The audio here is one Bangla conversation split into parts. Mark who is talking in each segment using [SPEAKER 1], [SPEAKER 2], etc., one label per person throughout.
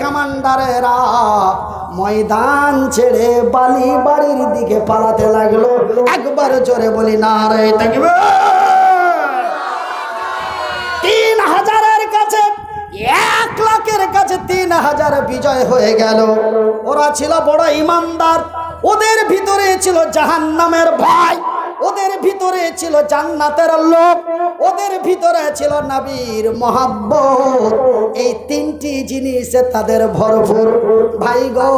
[SPEAKER 1] কামান্ডারেরা ময়দান ছেড়ে বালি বাড়ির দিকে পালাতে লাগল। একবার জোরে বলি না রে দেখবে তিন হাজারের কাছে, এক লাখের কাছে তিন হাজার বিজয় হয়ে গেল। ওরা ছিল বড় ইমানদার, ওদের ভিতরে ছিল জাহান্নামের ভয়। ওদের ভিতরে ছিল জান্নাতের লোক, ওদের ভিতরে ছিল নবীর মহাব্বত। এই তিনটি জিনিসে তাদের ভরপুর। ভাই গো,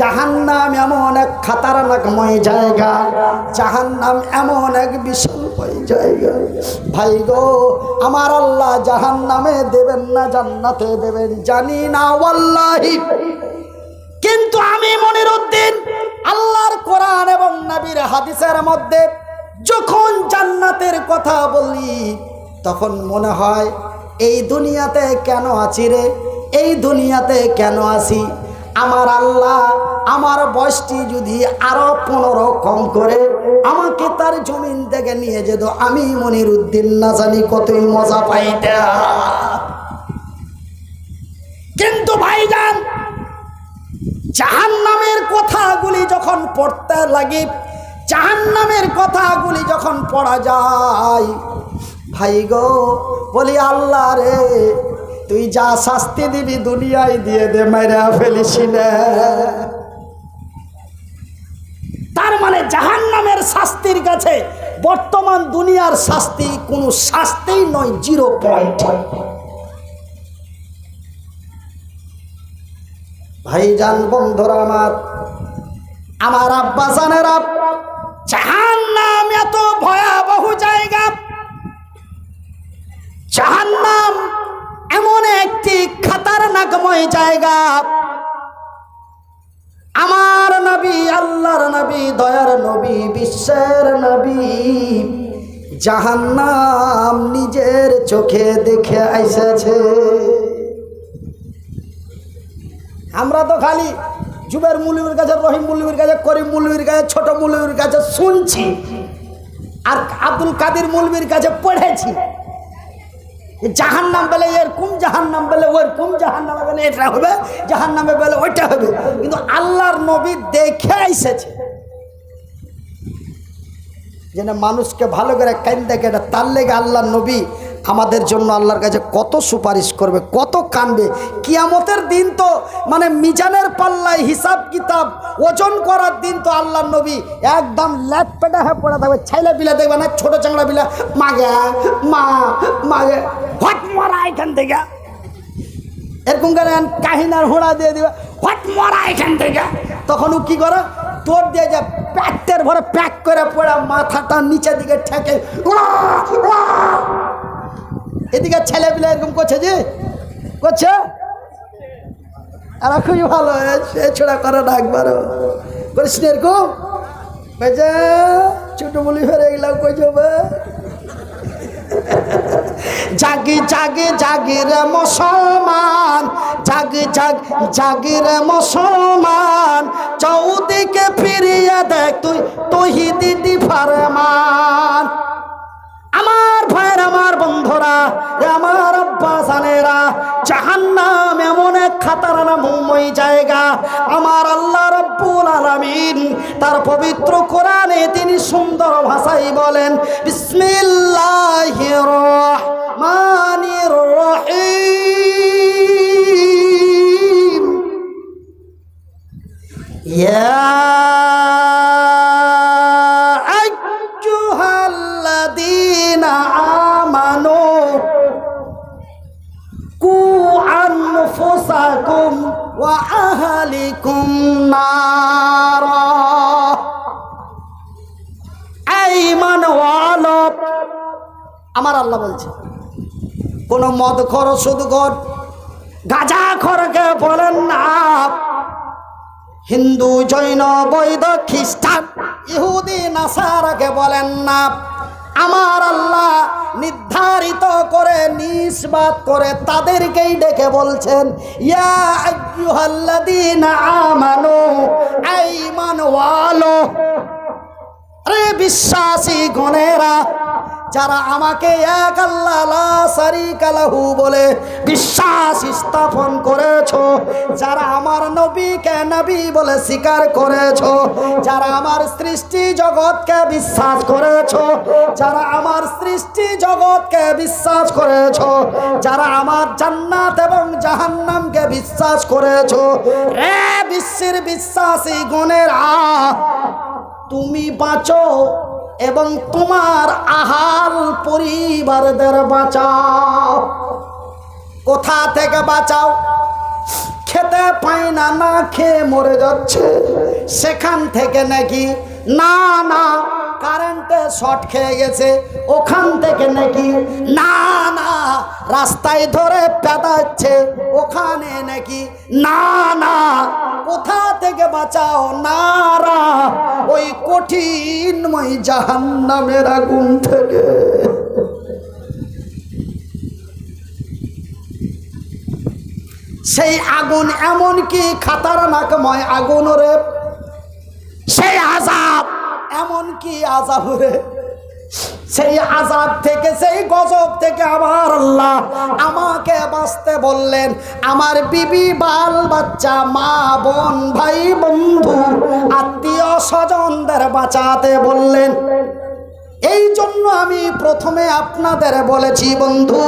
[SPEAKER 1] জাহান্নাম এমন এক খাতারনাকময় জায়গা, জাহান্নাম এমন এক বিশালময় জায়গা। ভাই গো, আমার আল্লাহ জাহান্নামে দেবেন না, জান্নাতে দেবেন, জানি না ওয়াল্লাহি। কিন্তু আমি মনির উদ্দিন আল্লাহর কোরআন এবং নবীর হাদিসের মধ্যে যখন জান্নাতের কথা বলি, তখন মনে হয়, এই দুনিয়াতে কেন আছি রে? এই দুনিয়াতে কেন আছি? আমার আল্লাহ আমার বয়সটি যদি আরও পনেরো কম করে, আমাকে তার জমিন থেকে নিয়ে যেত। আমি মনির উদ্দিন না জানি কতই মজা পাইটা কিন্তু ভাইজান, জাহান্নামের কথাগুলি যখন পড়তে লাগি জাহান্নামের কথাগুলি যখন পড়া যায়, ভাই গো, বলি আল্লাহ রে, তুই যা শাস্তি দিবি দুনিয়ায় দিয়ে দে মেরা ফেলিস তার মানে জাহান্নামের শাস্তির কাছে বর্তমান দুনিয়ার শাস্তি কোনো শাস্তিই নয়, জিরো পয়েন্ট। ভাইজান, বন্ধুরা আমার আমার আব্বা জানেরা জাহান্নাম এত ভয়াবহ জায়গা। জাহান্নাম এমন একটি খাতারনাকময় জায়গা। আমার নবী, আল্লাহর নবী, দয়ার নবী, বিশ্বের নবী। জাহান্নাম নিজের চোখে দেখে আইসেছে। আমরা তো খালি জুবের মুলিমের কাছে, রহিম মুলিমের কাছে, করিম মুলিমের কাছে, ছোট মুলিমের কাছে শুনছি। আর আব্দুল কাদির মুলবির কাছে পড়েছি। জাহান নাম বলে কুম জাহান নাম বলে, ওর কুম জাহান নামে বলে, এটা হবে জাহান নামে বলে, ওইটা হবে। কিন্তু আল্লাহর নবী দেখে এসেছে। যেন মানুষকে ভালো করে কাইন দেখে এটা তার লেগে আল্লাহর নবী আমাদের জন্য আল্লাহর কাছে কত সুপারিশ করবে, কত কানবে। কিয়ামতের দিন তো মানে মিজানের পাল্লায় হিসাব কিতাব, ওজন করার দিন তো আল্লাহর নবী একদম ল্যাট পেটা হয়ে পড়ে থাকবে। ছাইলা বিলা দেখবে না, ছোট চাংড়া বিলা মাগে, মা, মাগে হট মারা এখান থেকে? এরকম করে কাহিনার হোড়া দিয়ে দিবে হট মরা এখান থেকে? তখন ও কি করে, তোর দিয়ে যে প্যাকের ভরে প্যাক করে পড়ে, মাথাটা নিচের দিকে ঠেকে। এদিকে ছেলে পিলে এরকম করছে যে করছে? এরা খুবই ভালো সে ছোড়া করে না একবারও। করিস না এরকম? বেজা ছোট বলি ফেরে এগুলো কই যাবে? জাগি জাগি জাগি রে মুসলমান, জাগি, জাগ, জাগি রে মুসলমান। চৌদিকে ফিরিয়ে দেখ তুই তুই তহিদি ফারমান। আমার ভাইয়ের, আমার বন্ধুরা আমার আব্বা জানেরা, জাহান্নাম এমন এক খাতার নামময় জায়গা। আমার আল্লাহ রব্বুল আলামিন তার পবিত্র কোরআনে তিনি সুন্দর ভাষাই বলেন, বিসমিল্লাহির রহমানির রহিম। يا الذين آمنوا قوا أنفسكم وأهلكم نارا أيمن ওয়ালব আমার আল্লাহ বলছে কোন মদ খর শুধু কর গাজা খরকে বলেন না হিন্দু জৈন বৈদ খ্রিস্টান ইহুদি নাসারাকে বলেন না আমার আল্লাহ নির্ধারিত করে নিষ্পাত করে তাদেরকেই ডেকে বলছেন আমানু ওয়ালো বিশ্বাসী গণেরা যারা আমাকে এক আল্লাহ বলে বিশ্বাস স্থাপন করেছ, যারা আমার নবীকে নবী বলে স্বীকার করেছ, যারা আমার সৃষ্টি জগৎকে বিশ্বাস করেছ, যারা আমার সৃষ্টি জগৎকে বিশ্বাস করেছ, যারা আমার জান্নাত এবং জাহান্নামকে বিশ্বাস করেছ, রে বিশ্বের বিশ্বাসী গুণের গণেরা, তুমি বাঁচো। এবং তোমার আহাল পরিবারদের বাঁচাও। কোথা থেকে বাঁচাও? খেতে পায় না না খেয়ে মরে যাচ্ছে। সেখান থেকে নাকি না না কারেন্টে শর্ট খেয়ে গেছে, ওখান থেকে নাকি না না, রাস্তায় ধরে পেদাচ্ছে, ওখানে নাকি না না, কোথা থেকে বাঁচাও নারা ওই কঠিনময় জাহান্নামের আগুন থেকে। সেই আগুন এমন কি খাতারনাকময় আগুন রে, সেই আজাব এমন কি আজাব রে সেই আজাব থেকে, সেই গজব থেকে আমার আল্লাহ আমাকে বাঁচতে বললেন, আমার বিবি, বাল বাচ্চা, মা, বোন, ভাই, বন্ধু, আত্মীয় স্বজনদের বাঁচাতে বললেন। এই জন্য আমি প্রথমে আপনাদের বলেছি, বন্ধু,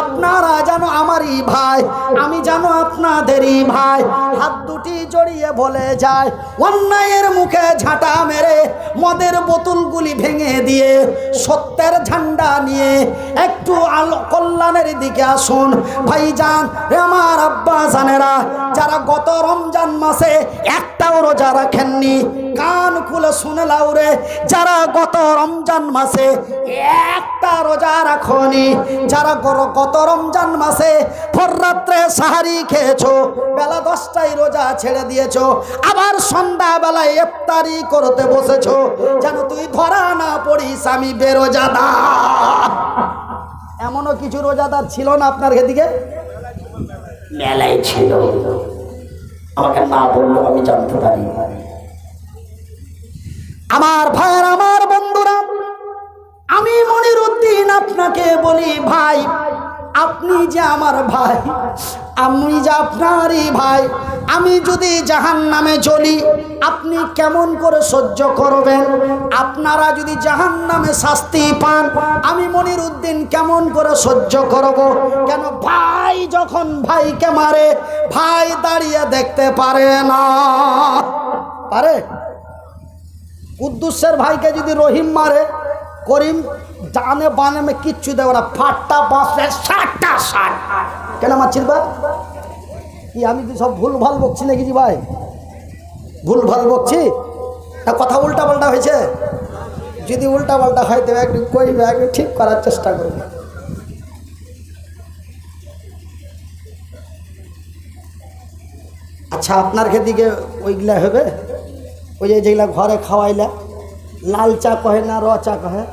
[SPEAKER 1] আপনারা যেন আমারই ভাই, আমি যেন আপনাদেরই ভাই। হাত দুটি জড়িয়ে বলে যায়, অন্যায়ের মুখে ঝাঁটা মেরে মদের বোতলগুলি ভেঙে দিয়ে সত্যের ঝান্ডা নিয়ে একটু আলো কল্যাণের দিকে আসুন। ভাইজান রে আমার আব্বা জানেরা, যারা গত রমজান মাসে একটাও রোজা রাখেননি, কান খুলে শুনে লাউরে, যারা গত রমজান মাসে একটা রোজা রাখনি। যারা গত রমজান মাসে রাত্রে সাহারি খেয়েছো বেলা দশটায় রোজা ছেড়ে দিয়েছ আবার সন্ধ্যা বেলায় ইফতারি করতে বসেছো যেন তুই ধরা না পড়িস আমি বেরোজাদা এমনও কিছু রোজাদার ছিল না আপনার এদিকে? মেলায় ছিল। আমাকে না বলল আমি জানতে পারি। আমার ভাইয়ের আমার বন্ধুরা আমি মনির উদ্দিন আপনাকে বলি ভাই, আপনি যে আমার ভাই, আমি যে আপনারই ভাই, আমি যদি জাহান নামে চলি, আপনি কেমন করে সহ্য করবেন? আপনারা যদি জাহান নামে শাস্তি পান, আমি মনির উদ্দিন কেমন করে সহ্য করব? কেন ভাই যখন ভাইকে মারে, ভাই দাঁড়িয়ে দেখতে পারে না। পারে? কুদ্দুসের ভাইকে যদি রহিম মারে করিম জানে বানে মে কিচ্ছু দেবে না, ফাটটা বাঁচলে ষাটটা ষাট কেন মারছিস বা কি আমি তো সব ভুল ভালো বকছি নাকি জি ভাই? ভুল ভালো বকছি? না কথা উল্টা পাল্টা হয়েছে। যদি উল্টা পাল্টা হয় তবে একটু কইবে একটু ঠিক করার চেষ্টা করবে। আচ্ছা আপনার দিকে ওইগুলা হবে? ওই যেগুলা ঘরে খাওয়াইলা। লাল চা কহে না র চা কহে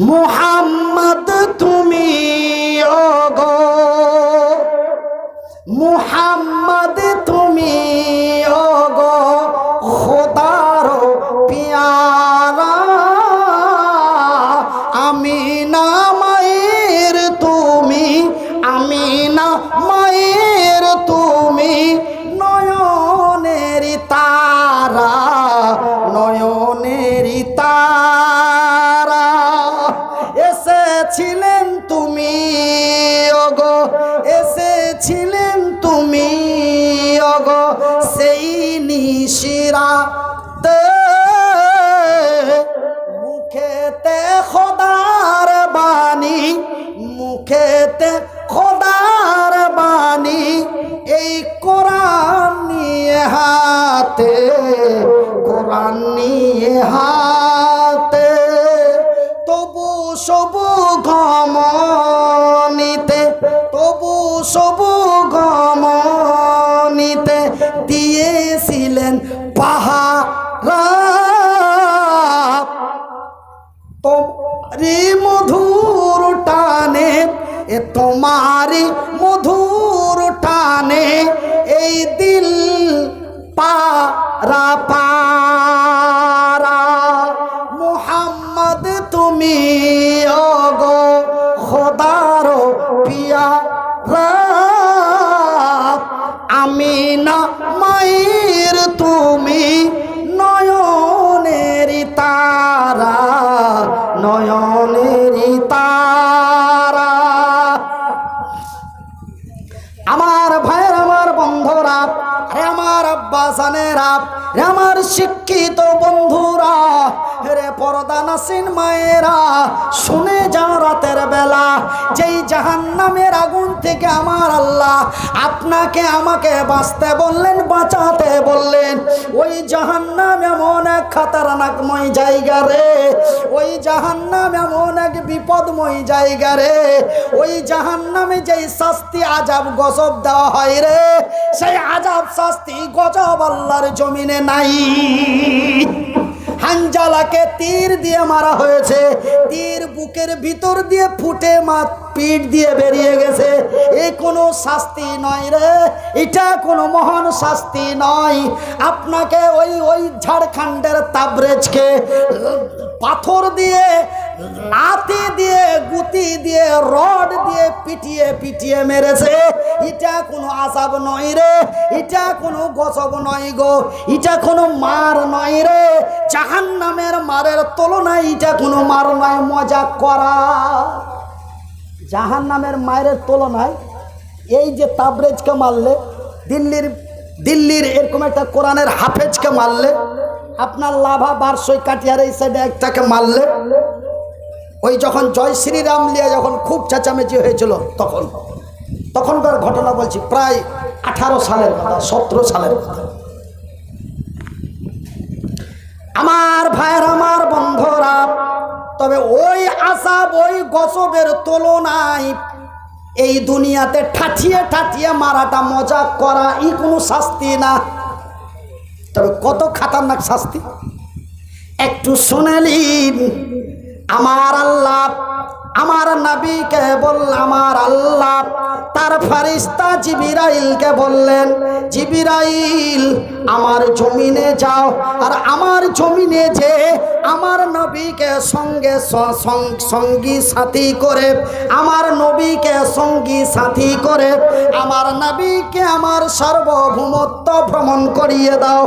[SPEAKER 1] মুহাম্মদ তুমি ওগো মুহাম্মদ তুমি ওগো খোদার পিয়ারা নিশিরা মুখেতে খোদার বাণী, মুখেতে খোদার বাণী, এই কোরআন হাতে কোরআন হাতে, তবু সবু গমনিতে তবু সবু পাহারা তোমারি মধুর টানে এ তোমারি মধুর আমার শিক্ষিত পর্দা মায়েরা, শুনে যাও রাতের বেলা, যেই জাহান নামের আগুন থেকে আমার আল্লাহ আপনাকে আমাকে বাঁচতে বললেন, বাঁচাতে বললেন। ওই জাহান নাম এমন এক খাতারনাকময় জায়গা রে, ওই জাহান নাম এমন এক বিপদময় জায়গা রে, ওই জাহান নামে যেই শাস্তি আজাব গজব দেওয়া হয় রে, সেই আজাব শাস্তি, গজব আল্লাহর জমিনে নাই। হাঞ্জালাকে তীর দিয়ে মারা হয়েছে। তীর বুকের ভিতর দিয়ে ফুটে মাত পিঠ দিয়ে বেরিয়ে গেছে। এই কোনো শাস্তি নয় রে, এটা কোনো মহান শাস্তি নয়। আপনাকে ওই ওই ঝাড়খণ্ডের তাবরেজকে, পাথর দিয়ে লাতি দিয়ে, গুতি দিয়ে, রড দিয়ে পিটিয়ে পিটিয়ে মেরেছে। এটা কোনো আসাব নয় রে, এটা কোনো গসব নয় গো, এটা কোনো মার নয় রে। জাহান নামের মারের তুলনায় এটা কোনো মার নয়, মজা করা। জাহান নামের মায়ের তুলনায় এই যে তাবরেজকে মারলে, দিল্লির দিল্লির এরকম একটা কোরআনের হাফেজকে মারলে, আপনার লাভা বারশই কাটিয়ার এই সাইডে একটাকে মারলে ওই যখন জয় শ্রীরাম লিয়া যখন খুব চেঁচামেচি হয়েছিল তখন, তখনকার ঘটনা বলছি প্রায় আঠারো সালের কথা, সতেরো সালের কথা। আমার ভাইয়ের, আমার বন্ধুরা, তবে ওই আসাব ওই গসবের তুলনায় এই দুনিয়াতে ঠাঠিয়ে ঠাঠিয়ে মারাটা মজা করা ই কোনো শাস্তি না। তবে কত খাতারনাক শাস্তি? একটু শুনেলিন আমার আল্লাহ, আমার নবীকে বল, আমার আল্লাহ। তার ফারিস্তা জিবিরাইলকে বললেন, জিবিরাইল, আমার জমিনে যাও, আর আমার জমিনে যে আমার নবীকে সঙ্গে সঙ্গী সাথী করে, আমার নবীকে সঙ্গী সাথী করে, আমার নবীকে আমার সার্বভৌমত্ব ভ্রমণ করিয়ে দাও।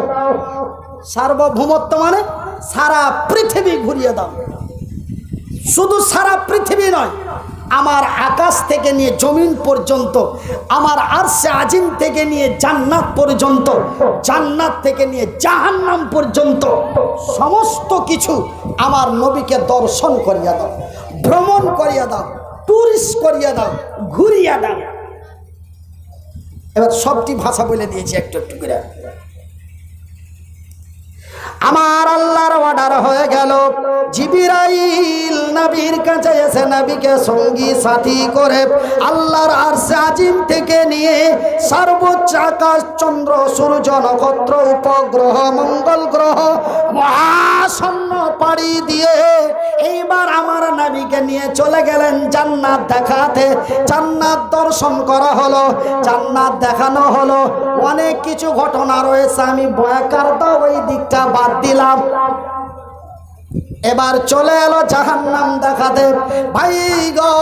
[SPEAKER 1] সার্বভৌমত্ব মানে সারা পৃথিবী ঘুরিয়ে দাও। শুধু সারা পৃথিবী নয়, আমার আকাশ থেকে নিয়ে জমিন পর্যন্ত, আমার আরশে আজিম থেকে নিয়ে জান্নাত পর্যন্ত, জান্নাত থেকে নিয়ে জাহান্নাম পর্যন্ত, সমস্ত কিছু আমার নবীকে দর্শন করিয়া দাও, ভ্রমণ করিয়া দাও টুরিস্ট করিয়া দাও, ঘুরিয়া দাও। এবার সবটি ভাষা বলে দিয়েছি একটু একটু করে। আমার আল্লাহর অর্ডার হয়ে গেল, জিবিরাইল। নবীর কাছে এসে নবীকে সঙ্গী সাথী করে আল্লাহর আরশে আজিম থেকে নিয়ে সর্বোচ্চ আকাশ, চন্দ্র, সূর্য, নক্ষত্র, উপগ্রহ, মঙ্গল গ্রহ, মহাশূন্য পাড়ি দিয়ে এইবার আমার নবীকে নিয়ে চলে গেলেন জান্নাত দেখাতে। জান্নাত দর্শন করা হলো, জান্নাত দেখানো হলো। অনেক কিছু ঘটনা রয়েছে, আমি বয়াকার দাও, ওই দিকটা বাদ দিলাম। এবার চলে এলো জাহান্নাম দেখাতে। ভাই গো,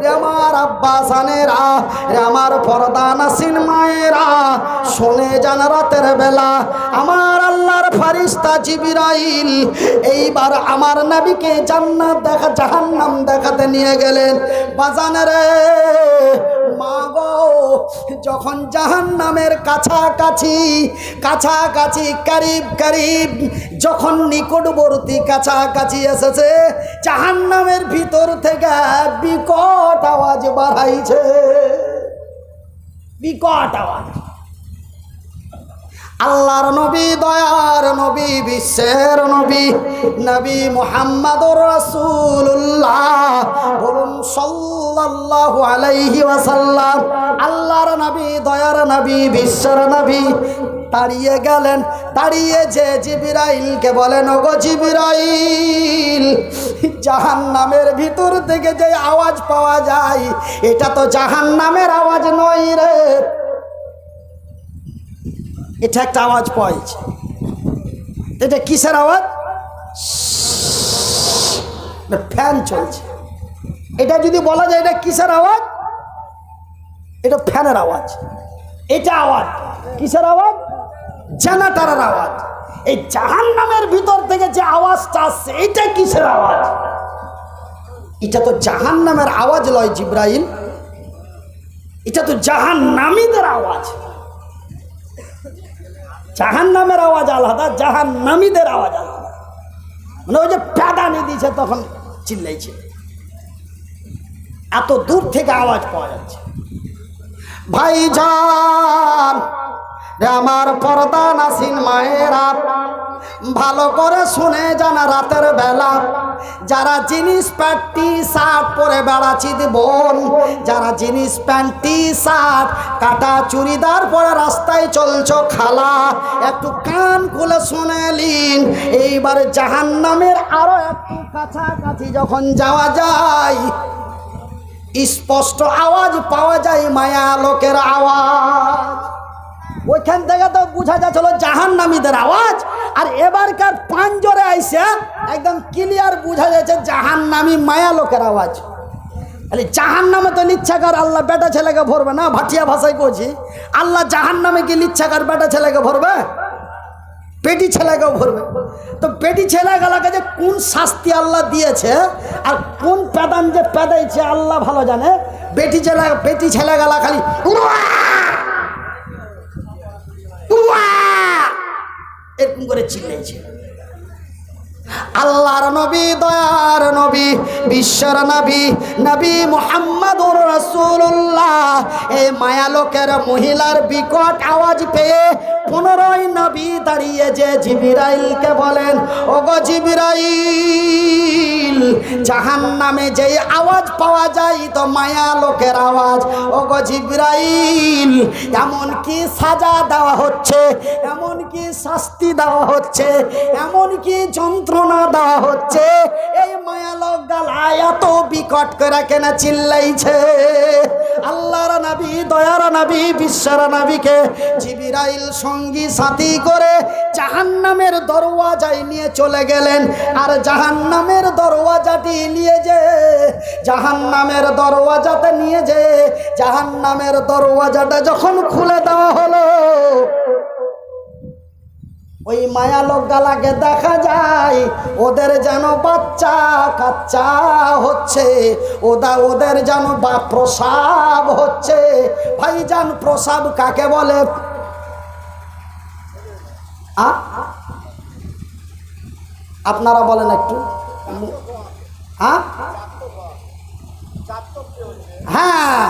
[SPEAKER 1] রে আমার আব্বাসানেরা রে আমার পরদানাসিন মায়েরা, শোনে যান রাতের বেলা, আমার আল্লাহর ফারিস্তা জিবিরাইল এইবার আমার নবীকে জান্নাত দেখা জাহান্নাম দেখাতে নিয়ে গেলেন। বাজানে মা গো, যখন জাহান নামের কাছাকাছি কাছাকাছি, কারিব কারিব, যখন নিকটবর্তী কাছাকাছি এসেছে জাহান নামের ভিতর থেকে বিকট আওয়াজ বাড়াইছে। বিকট আওয়াজ। আল্লাহর নবী, দয়ার নবী, বিশ্বের নবী নবী মোহাম্মদুর রাসূলুল্লাহ বলুন সাল্লাল্লাহু আলাইহি ওয়াসাল্লাম। আল্লাহর নবী, দয়ার নবী, বিশ্বের নবী। তাড়িয়ে গেলেন দাঁড়িয়ে যে জিবিরাইলকে বলেন, ওগো জিবিরাইল জাহান নামের ভিতর থেকে যে আওয়াজ পাওয়া যায়, এটা তো জাহান নামের আওয়াজ নয় রে। এটা একটা আওয়াজ পাইছে এটা কিসের আওয়াজ? ফ্যান চলছে। এটা যদি বলা যায় এটা কিসের আওয়াজ? এটা ফ্যানের আওয়াজ। এটা আওয়াজ। কিসের আওয়াজ? জেনারেটারের আওয়াজ। এই জাহান নামের ভিতর থেকে যে আওয়াজটা আসছে, এটা কিসের আওয়াজ? এটা তো জাহান নামের আওয়াজ লয় জিব্রাইল। এটা তো জাহান নামীদের আওয়াজ। জাহান নামের আওয়াজ আলাদা জাহান নামীদের আওয়াজ আলাদা। মানে ওই যে প্যাদানি দিয়েছে তখন চিল্লাইছে। এত দূর থেকে আওয়াজ পাওয়া যাচ্ছে। ভাইজান রে আমার পর্দা নাসিন মায়েরা ভালো করে শুনে জানা রাতের বেলা। যারা জিনিস প্যান্ট টি শার্ট পরে বেড়াচ্ছি বোন, যারা জিনিস প্যান্ট শার্ট কাটা চুড়িদার পরে রাস্তায় চলছ খালা, একটু কান খুলে শুনে নিন। এইবার জাহান নামের আরও একটু কাছাকাছি যখন যাওয়া যায়, স্পষ্ট আওয়াজ পাওয়া যায় মায়া লোকের আওয়াজ। ওইখান থেকে তো বোঝা যাচ্ছিল জাহান নামীদের আওয়াজ। আর এবারকার পাঞ্জরে আইসে একদম ক্লিয়ার বোঝা যাচ্ছে জাহান নামী মায়া লোকের আওয়াজ। আরে জাহান নামে তো লিচ্ছাকার আল্লাহ বেটা ছেলেকে ভরবে না? ভাটিয়া ভাষায় কছি আল্লাহ জাহান নামে কি লিচ্ছাকার বেটা ছেলেকে ভরবে? পেটি ছেলেকেও ভরবে। তো পেটি ছেলেগুলাকে যে কোন শাস্তি আল্লাহ দিয়েছে আর কোন প্যাদান যে প্যাদাইছে, আল্লাহ ভালো জানে। বেটি ছেলে বেটি ছেলেগুলা খালি! এরকম করে চিল্লাইছে। আল্লাহর নবী, দয়ার নবী, বিশ্বর নবী নবী মোহাম্মদুর রসুল্লাহ এই মায়ালোকের মহিলার বিকট আওয়াজ পেয়ে পুনরায় নবী দাঁড়িয়ে যে জিবিরাইলকে বলেন, ওগো জিবিরাইল জাহান নামে যেই আওয়াজ পাওয়া যায় তো মায়া লোকের আওয়াজ। ওগো জিব্রাইল, এমন কি সাজা দেওয়া হচ্ছে, এমন কি শাস্তি দেওয়া হচ্ছে, এমন কি যন্ত্রণা দেওয়া হচ্ছে? এই মায়া লোক গালায় এত বিকট করে কেন চিল্লাইছে? আল্লাহর নবী, দয়ার নবী, বিশ্বর নবীকে জিবিরাইল সঙ্গী সাথী করে জাহান্নামের দরওয়াজায় নিয়ে চলে গেলেন আর জাহান্নামের দরওয়াজাটি নিয়ে যে, জাহান্নামের দরওয়াজাতে নিয়ে যে, জাহান্নামের দরওয়াজাটা যখন খুলে দেওয়া হলো, ওই মায়া লোকগালাকে দেখা যায়, ওদের যেন বাচ্চা কাচ্চা হচ্ছে, ওদা ওদের যেন বা প্রসাব হচ্ছে ভাইজান প্রসাব কাকে বলে? আপনারা বলেন একটু। হ্যাঁ? হ্যাঁ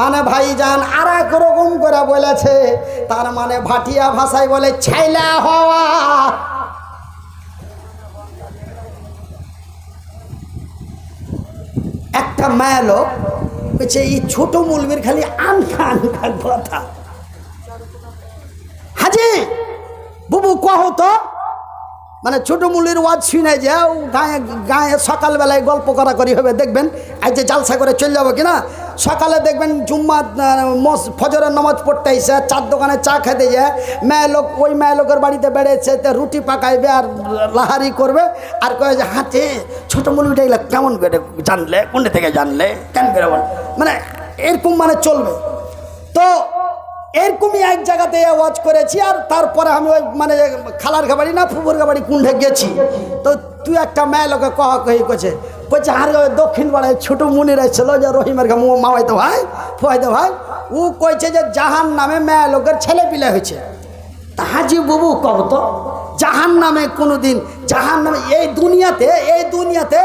[SPEAKER 1] মানে ভাইজান আর এক রকম করে বলেছে, তার মানে ভাটিয়া ভাষায় বলে ছাইলা হওয়া। একটা মেয়ে লোক বলছে, এই ছোট মুলবির খালি আনখা আনখা কথা। হাজি বুবু কহ তো মানে ছোট মুলির ওয়াজ শুনে যাও গায়ে গায়ে সকালবেলায় গল্প করা করি হবে, দেখবেন? আজ যে জালসা করে চলে যাব কিনা? সকালে দেখবেন জুম্মা মস, ফজরের নামাজ পড়তে এসে চার দোকানে চা খেতে যায় মেয়ে লোক, ওই মেয়ে লোকের বাড়িতে বেড়েছে, তে রুটি পাকাইবে আর লাহারি করবে। আর কয়ে যে হাতে ছোট মুলিটা এগুলো কেমন করে জানলে? কোন থেকে জানলে? কেন করে মানে এরকম মানে চলবে। তো এরকমই এক জায়গাতে ওয়াজ করেছি আর তারপরে আমি ওই মানে খালার গাবাড়ি না ফুবুর গাবাড়ি কুণ্ঠে গেছি। তো তুই একটা মেয়ে লোকে কহ কহি করছে বলছে আর ওই দক্ষিণ পাড়ায় ছোটো মুনির এসেছিল যে রহিমের গা মামাইতো ভাই ফুয়াইতো ভাই। ও কইছে যে জাহান নামে মেয়ে লোকের ছেলে পিলে হয়েছে হাজি বাবু কব তো জাহান নামে কোনো দিন জাহান নামে এই দুনিয়াতে এই দুনিয়াতে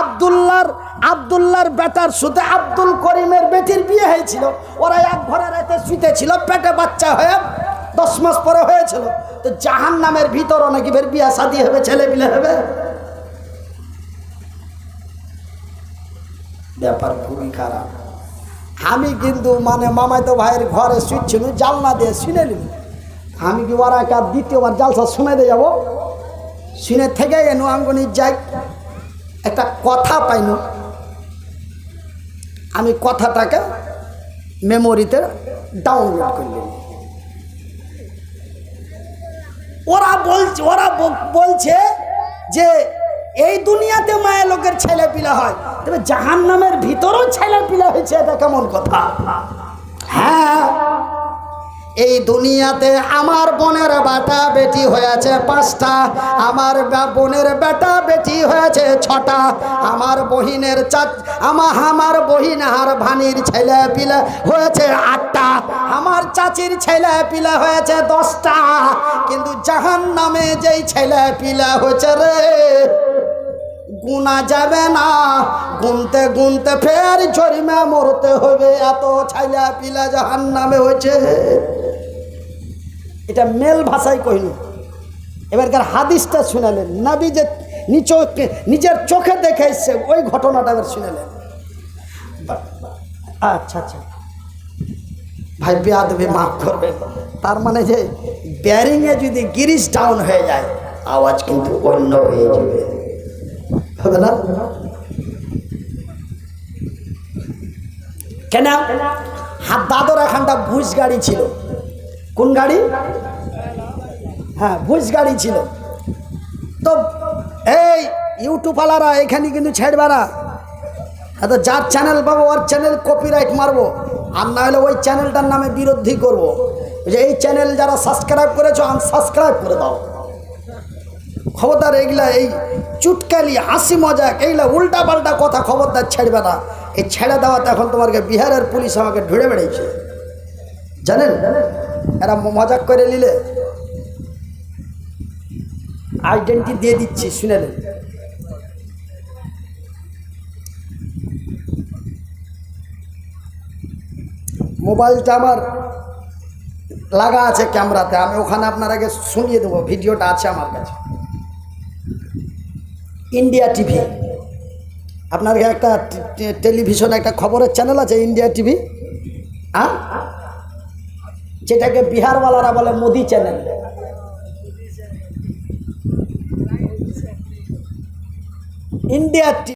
[SPEAKER 1] আবদুল্লার আবদুল্লার বেটার সাথে আব্দুল করিমের বেটির বিয়ে হয়েছিল। ওরা এক ঘরে রাতে শুতে ছিল পেটে বাচ্চা হয়ে দশ মাস পরে হয়েছিল। তো জাহান নামের ভিতরও নাকি ফের বিয়া শাদি হবে ছেলে পিলে হবে? ব্যাপার খুবই খারাপ। আমি কিন্তু মানে মামাইতো ভাইয়ের ঘরে শুচ্ছিল জালনা দিয়ে শুনে নিল। আমি কি ওরা দ্বিতীয়বার জালসা শুনে দিয়ে যাব? শুনে থেকে এনু আঙ্গনি যাই। একটা কথা পাইনু। আমি কথাটাকে মেমোরিতে ডাউনলোড করলাম ওরা বলছে ওরা বলছে যে এই দুনিয়াতে মায়ের লোকের ছেলে পিলা হয়। তবে জাহান নামের ভিতরেও ছেলে পিলা হয়েছে, এটা কেমন কথা? হ্যাঁ। এই দুনিয়াতে আমার বোনের বেটা বেটি হয়েছে পাঁচটা, আমার বোনের বেটা বেটি হয়েছে ছটা, আমার বহিনের চাচ আমার আমার বহিন আর ভানির ছেলে পিলে হয়েছে আটটা, আমার চাচির ছেলে পিলে হয়েছে দশটা, কিন্তু জাহান নামে যেই ছেলে পিলে হয়েছে রে গুনা যাবে না। গুনতে গুনতে ফের জরিমা মরতে হবে, এত ছাইলা পিলা জাহান নামে হয়েছে। এটা মেল ভাষায় কহিল এবারকার হাদিসটা শুনালেন। নাবি যে নিচকে নিজের চোখে দেখে এসছে ওই ঘটনাটা এবার শুনালেন। আচ্ছা আচ্ছা। ভাই, বেয়াদবি মাফ করবে তার মানে যে ব্যারিংয়ে যদি গিরিশ ডাউন হয়ে যায়, আওয়াজ কিন্তু অন্য হয়ে যাবে। হবে না? কেন? হাত দাদর এখানটা ভুজ গাড়ি ছিল। কোন গাড়ি? হ্যাঁ ভুজ গাড়ি ছিল। তো এই ইউটিউবওয়ালারা এখানে কিন্তু ছেড়বা না। এত যার চ্যানেল পাবো, ওর চ্যানেল কপিরাইট মারবো। আর না হলে ওই চ্যানেলটার নামে বিরোধী করব। যে এই চ্যানেল যারা সাবস্ক্রাইব করেছ আনসাবস্ক্রাইব করে দাও। খবরদার এইগুলা এই চুটকালি, হাসি মজাক, এইগুলা উল্টা পাল্টা কথা খবরদার ছেড়বে না। এই ছেড়ে দেওয়াতে এখন তোমাকে বিহারের পুলিশ আমাকে ঢুড়ে বেড়েছে জানেন? এরা মজাক করে নিলে। আইডেন্টি দিয়ে দিচ্ছি, শুনে নেন মোবাইলটা আমার লাগা আছে ক্যামেরাতে আমি ওখানে আপনার আগে শুনিয়ে দেবো, ভিডিওটা আছে আমার কাছে। ইন্ডিয়া টিভি আপনার একটা টেলিভিশনে একটা খবরের চ্যানেল আছে ইন্ডিয়া টিভি হ্যাঁ যেটাকে বিহারওয়ালারা বলে মোদি চ্যানেল। ইন্ডিয়া